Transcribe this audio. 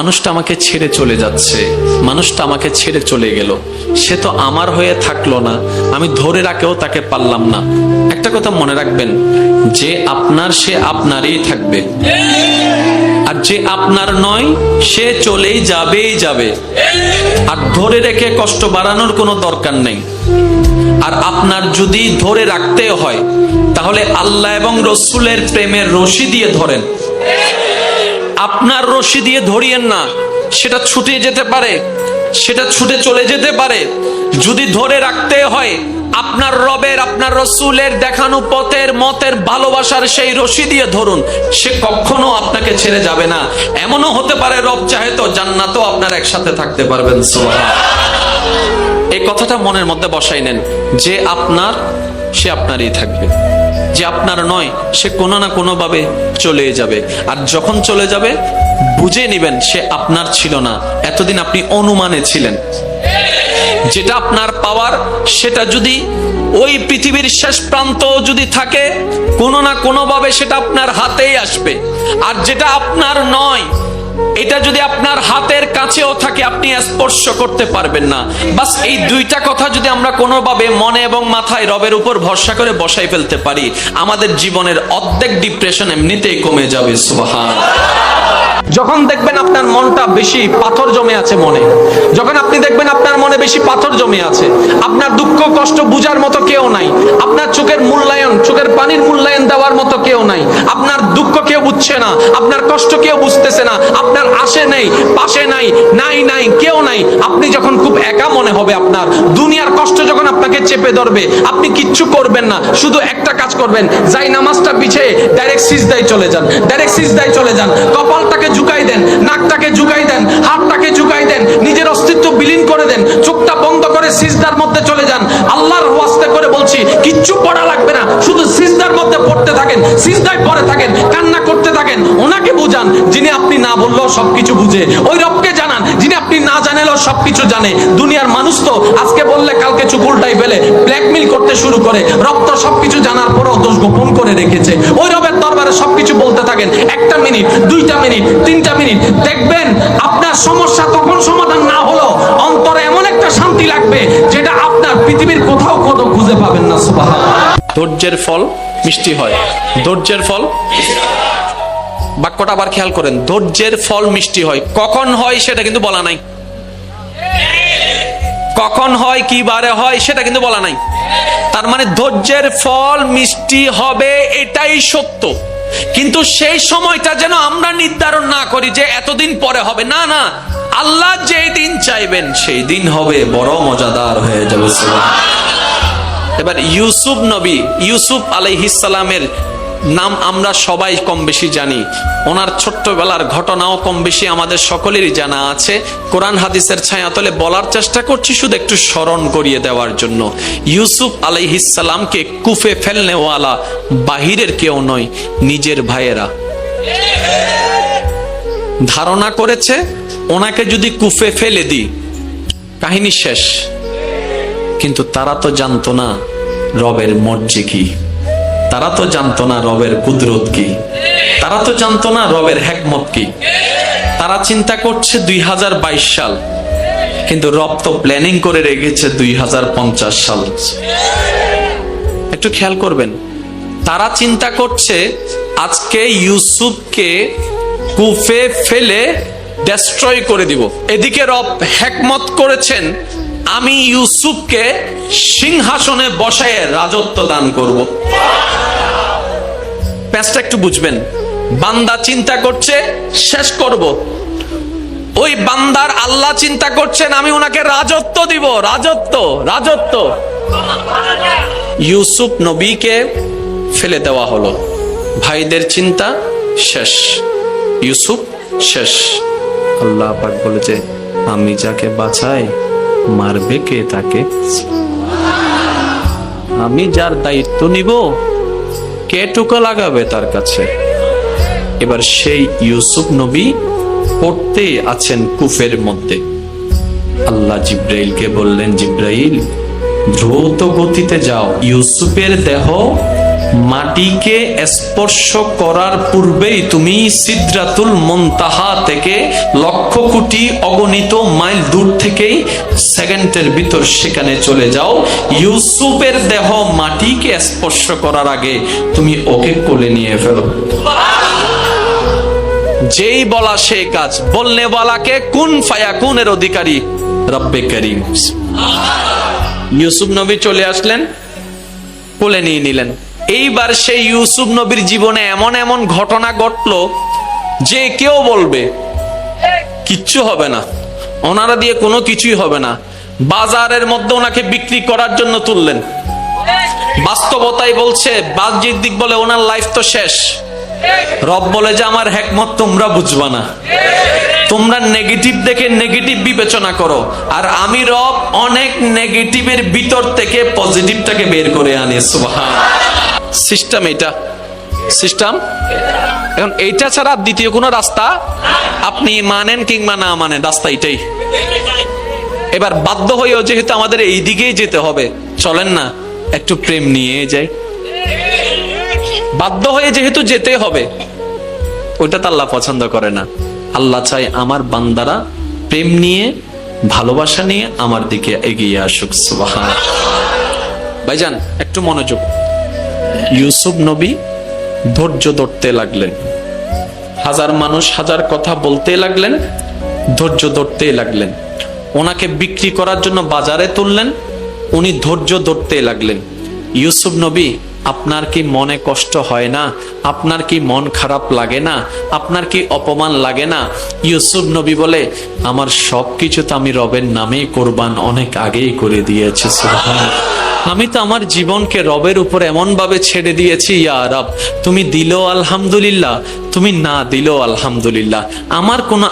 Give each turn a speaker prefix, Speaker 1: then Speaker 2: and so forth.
Speaker 1: মানুষটা আমাকে ছেড়ে চলে যাচ্ছে। মানুষটা আমাকে ছেড়ে চলে গেল। সে তো আমার হয়ে থাকল না। আমি ধরে রাখেও তাকে পারলাম না। একটা কথা মনে রাখবেন, যে আপনার সে আপনারই থাকবে। আর যে আপনার নয়, সে চলেই যাবেই যাবে। আর ধরে রেখে কষ্ট বাড়ানোর কোনো দরকার নেই। আর আপনার যদি ধরে রাখতে হয়, তাহলে আল্লাহ এবং রসুলের প্রেমের রশি দিয়ে ধরেন। আপনার রশি দিয়ে ধরিয়েন না। সেটা ছুটে যেতে পারে, সেটা ছুটে চলে যেতে পারে। যদি ধরে রাখতে হয়, আপনার রবের, আপনার রসুলের দেখানো পথের, মতের, ভালোবাসার সেই রশি দিয়ে ধরুন, সে কখনো আপনাকে ছেড়ে যাবে না। এমনও হতে পারে রব চাহে তো জান্নাতও আপনার একসাথে থাকতে পারবেন এই কথাটা মনের মধ্যে বসাই নেন, যে আপনার, সে আপনারই থাকবে। যে আপনার নয়, সে কোনো না কোনো ভাবে চলে যাবে। আর যখন চলে যাবে, বুঝে নেবেন সে আপনার ছিল না। এতদিন আপনি অনুমানে ছিলেন। যেটা আপনার পাওয়ার, সেটা যদি ওই পৃথিবীর শেষ প্রান্ত যদি থাকে, কোনো না কোনো ভাবে সেটা আপনার হাতেই আসবে। আর যেটা আপনার নয় এটা যদি আপনার হাতের কাছেও থাকে, আপনি স্পর্শ করতে পারবেন না। বাস এই দুইটা কথা যদি আমরা কোনোভাবে মনে এবং মাথায় রবের উপর ভরসা করে বসাই ফেলতে পারি, আমাদের জীবনের অর্ধেক ডিপ্রেশন এমনিতেই কমে যাবে, সুবহান। যখন দেখবেন আপনার মনটা বেশি পাথর জমে আছে মনে, যখন আপনি দেখবেন আপনার মনে বেশি পাথর জমে আছে, আপনার দুঃখ কষ্ট বুঝার মতো কেউ নাই, আপনার চোখের মূল্যায়ন, চোখের পানির মূল্যায়ন দেওয়ার মতো কেউ নাই, আপনার দুঃখ কেউ বুঝছে না, আপনার কষ্ট কেউ বুঝতেছে না আপনার আসে নেই, পাশে নাই নাই নাই, কেউ নাই। আপনি যখন খুব একা মনে হবে আপনার, দুনিয়ার কষ্ট যখন আপনাকে চেপে ধরবে, আপনি কিচ্ছু করবেন না, শুধু একটা কাজ করবেন, যাই নামাজটা পিছিয়ে ডাইরেক্ট সিজদায় চলে যান ডাইরেক্ট সিজদায় চলে যান, কপালটাকে ঝুঁকাই দেন, নাকটাকে ঝুঁকাই দেন, হাতটাকে ঝুঁকাই দেন, নিজের অস্তিত্ব বিলীন করে দেন, চোখটা বন্ধ করে সিজদার মধ্যে চলে যান, আল্লাহর ওয়াস্তে করে বলছি, কিচ্ছু পড়া লাগবে না, শুধু সিজদার মধ্যে পড়তে থাকেন, সিজদায় পড়ে থাকেন, কান্না করতে থাকেন, ওনাকে বুঝান যিনি বললেও সবকিছু বুঝে। ওই রবকে জানান, যিনি আপনি না জানেলেও সবকিছু জানে। দুনিয়ার মানুষ তো আজকে বললে, কালকে চুপ উল্টাই ফেলে ব্ল্যাকমেল করতে শুরু করে। রব তো সবকিছু জানার পরেও দোষ গোপন করে রেখেছে। ওই রবের দরবারে সবকিছু বলতে থাকেন। একটা মিনিট, দুইটা মিনিট, তিনটা মিনিট। দেখবেন, আপনার সমস্যা তখন সমাধান না হলো অন্তরে এমন একটা শান্তি লাগবে, যেটা আপনার পৃথিবীর কোথাও কোথাও খুঁজে পাবেন না সুবাহ ধৈর্যের ফল মিষ্টি হয়। ধৈর্যের ফল বাক্যটা আবার খেয়াল করেন, ধৈর্যের ফল মিষ্টি হয়। কখন হয় সেটা কিন্তু বলা নাই। কখন হয়, কি বারে হয় সেটা কিন্তু বলা নাই। তার মানে ধৈর্যের ফল মিষ্টি হবে এটাই সত্য। কিন্তু সেই সময়টা যেন আমরা নির্ধারণ না করি যে এতদিন পরে হবে। না না, আল্লাহ যেই দিন চাইবেন সেই দিন হবে, বড় মজাদার হয়ে যাবে। এবার ইউসুফ নবী, ইউসুফ আলাইহিসালামের নাম আমরা সবাই কম বেশি জানি। ওনার ছোট্টবেলার ঘটনাও কম বেশি আমাদের সকলেরই জানা আছে। কোরআন হাদিসের ছায়াতলে বলার চেষ্টা করছি, শুধু একটু স্মরণ করিয়ে দেওয়ার জন্য। ইউসুফ আলাইহিসালামকে কুফে ফেলনেওয়ালা বাহিরের কেউ নয়, নিজের ভাইয়েরা। ধারণা করেছে, ওনাকে যদি কুফে ফেলে দিই, কাহিনী শেষ। কিন্তু তারা তো জানতো না, রবের মর্জি কি। তারা তো জানতো না রবের কুদরত কি। তারা তো জানতো না রবের হেকমত কি। তারা চিন্তা করছে দুই হাজার বাইশ সাল। কিন্তু রব তো প্ল্যানিং করে রেখেছে দুই হাজার পঞ্চাশ সাল। একটু খেয়াল করবেন, তারা চিন্তা করছে আজকে ইউসুফকে কুফে ফেলে ডেস্ট্রয় করে দিব। এদিকে রব হেকমত করেছেন আমি ইউসুফকে সিংহাসনে বসায় রাজত্ব দান করব। প্যাচটা একটু বুঝবেন। বান্দা চিন্তা করছে, শেষ করব। ওই বান্দার আল্লাহ চিন্তা করছেন, আমি ওনাকে রাজত্ব দিব, রাজত্ব রাজত্ব। ইউসুফ নবীকে ফেলে দেওয়া হলো। ভাইদের চিন্তা শেষ। ইউসুফ শেষ। আল্লাহ পাক বলেছে আমি যাকে বাঁচাই মারবে কে তাকে? আমি যার দায়িত্ব নিব, কে টুকা লাগাবে তার কাছে? এবার সেই ইউসুফ নবী পড়তে আছেন কুফের মধ্যে। আল্লাহ জিব্রাইলকে বললেন, জিব্রাইল, দ্রুত গতিতে যাও। ইউসুফের দেহ মাটিকে স্পর্শ করার পূর্বেই তুমি সিদ্রাতুল মন্তাহা থেকে লক্ষ কোটি অগণিত মাইল দূর থেকেই সেকেন্ডের ভিতর সেখানে চলে যাও। ইউসুফের দেহ মাটিকে স্পর্শ করার আগে তুমি ওকে কোলে নিয়ে ফেলো। যেই বলা সেই কাজ বলনে বলাকে কোন ফায়া কোনের অধিকারী? রব্বে ইউসুফ নবী চলে আসলেন, কোলে নিয়ে নিলেন। এইবার সেই ইউসুফ নবীর জীবনে এমন এমন ঘটনা ঘটলো যে কেউ বলবে, কিচ্ছু হবে না, ওনারা দিয়ে কোনো কিছুই হবে না। বাজারের মধ্যে ওনাকে বিক্রি করার জন্য তুললেন। বাস্তবতাই বলছে, বাহ্যিক দিক বলে ওনার লাইফ তো শেষ। রব বলে যে, আমার হ্যাকমত তোমরা বুঝবা না। তোমরা নেগেটিভ দেখে নেগেটিভ বিবেচনা করো। আর আমি রব অনেক নেগেটিভের ভিতর থেকে পজিটিভটাকে বের করে আনে। সুবহান। সিস্টেম এটা সিস্টেম? এখন এইটা ছাড়া দ্বিতীয় কোনো রাস্তা আপনি মানেন কিংবা না মানেন, রাস্তা এটাই এবার বাধ্য হয়েও যেহেতু আমাদের এই দিকেই যেতে হবে, চলেন না, একটু প্রেম নিয়ে যাই। বাধ্য হয়ে যেহেতু যেতে হবে, ওইটা তো আল্লাহ পছন্দ করে না। আল্লাহ চাই আমার বান্দারা প্রেম নিয়ে, ভালোবাসা নিয়ে আমার দিকে এগিয়ে আসুক ভাইজান, একটু মনোযোগ। ইউসুফ নবী ধৈর্য ধরতে লাগলেন। হাজার মানুষ হাজার কথা বলতে লাগলেন, ধৈর্য ধরতে লাগলেন। ওনাকে বিক্রি করার জন্য বাজারে তুললেন, উনি ধৈর্য ধরতে লাগলেন। ইউসুফ নবী আপনার কি মনে কষ্ট হয় না? আপনার কি মন খারাপ লাগে না? আপনার কি অপমান লাগে না? ইউসুফ নবী বলে, আমার সব কিছু তো আমি রবের নামেই কোরবান অনেক আগেই করে দিয়েছি আমি তো আমার জীবনকে রবের উপর এমন ভাবে ছেড়ে দিয়েছি, ইয়া রব, তুমি দিলো আলহামদুলিল্লাহ, তুমি না দিলো আলহামদুলিল্লাহ। আমার কোনো